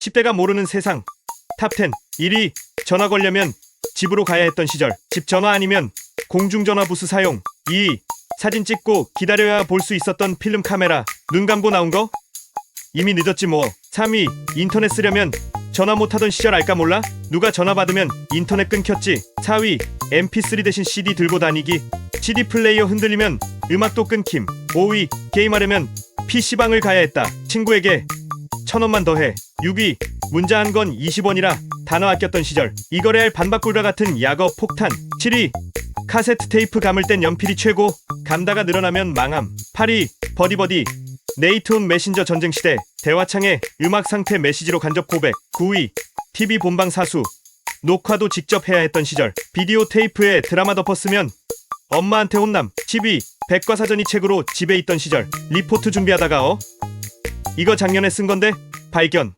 10대가 모르는 세상. 탑10 1위 전화 걸려면 집으로 가야 했던 시절. 집 전화 아니면 공중전화 부스 사용. 2위 사진 찍고 기다려야 볼 수 있었던 필름 카메라. 눈 감고 나온 거? 이미 늦었지 뭐. 3위 인터넷 쓰려면 전화 못하던 시절 알까 몰라? 누가 전화 받으면 인터넷 끊겼지? 4위 mp3 대신 cd 들고 다니기. CD 플레이어 흔들리면 음악도 끊김. 5위 게임하려면 PC방을 가야 했다. 친구에게 천원만 더해. 6위 문자 한 건 20원이라 단어 아꼈던 시절 이 거래할 반박불가 같은 약어 폭탄. 7위 카세트 테이프 감을 땐 연필이 최고. 감다가 늘어나면 망함. 8위 버디버디 네이트온 메신저 전쟁 시대. 대화창에 음악 상태 메시지로 간접 고백. 9위 TV 본방 사수. 녹화도 직접 해야 했던 시절. 비디오 테이프에 드라마 덮었으면 엄마한테 혼남. 10위 백과사전이 책으로 집에 있던 시절. 리포트 준비하다가 어 이거 작년에 쓴 건데 발견